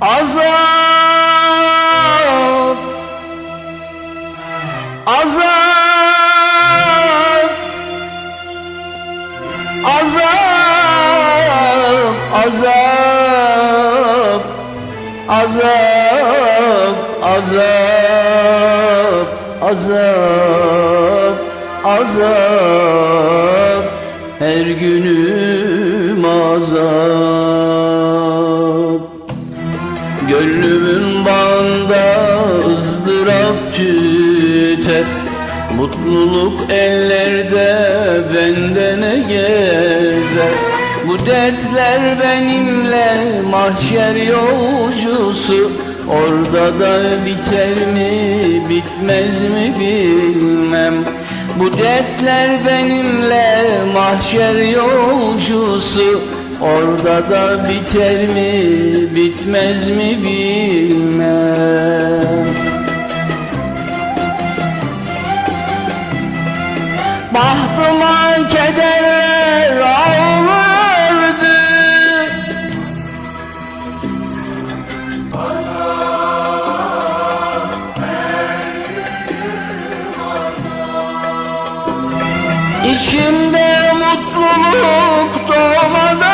Azap. Azap. Azap. Azap. Azap. Azap. Azap. Azap. Her günüm azap. Mutluluk ellerde bende ne gezer. Bu dertler benimle mahşer yolcusu. Orada da biter mi bitmez mi bilmem. Bu dertler benimle mahşer yolcusu. Orada da biter mi bitmez mi bilmem Bahtıma kederler ağlardı. İçimde mutluluk doğmadan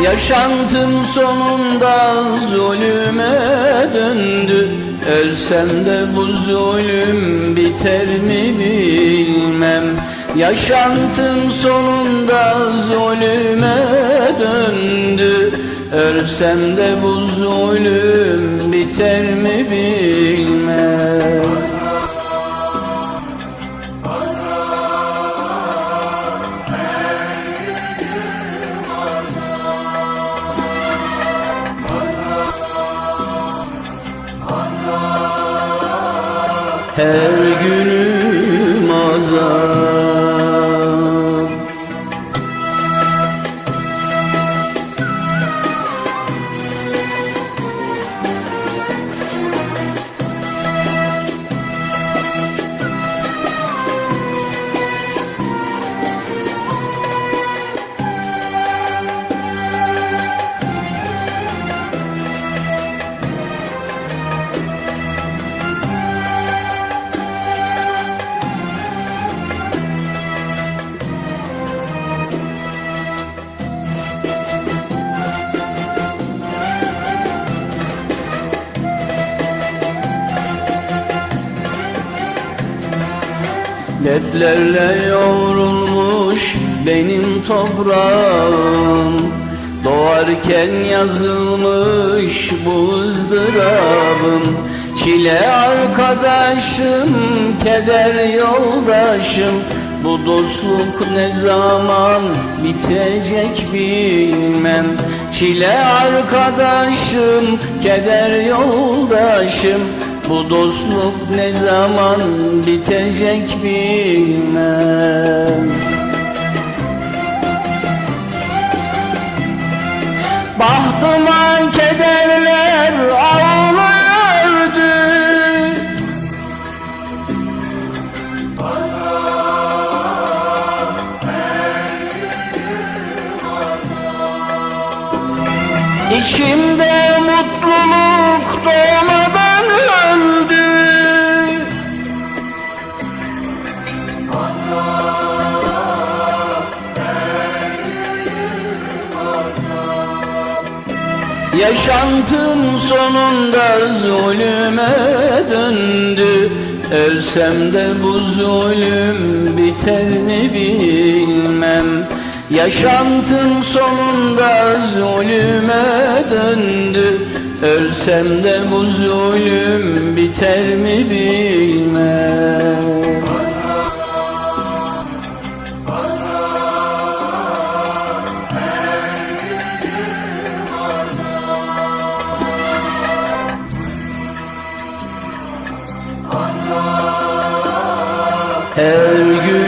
Yaşantım sonunda zulüme döndü. Ölsem de bu zulüm biter mi bilmem. Yaşantım sonunda zulüme döndü. Ölsem de bu zulüm biter mi bilmem Her günüm azap Dertlerle yoğrulmuş benim toprağım. Doğarken yazılmış bu ızdırabım. Çile arkadaşım, keder yoldaşım. Bu dostluk ne zaman bitecek bilmem. Çile arkadaşım, keder yoldaşım bu dostluk ne zaman bitecek bilmem. Bahtıma İçimde mutluluk doğmadan öldü. Yaşantım sonunda zulüme döndü. Ölsem de bu zulüm biter mi bilmem Yaşantım sonunda zulüme döndü. Ölsem de bu zulüm biter mi bilmem. Her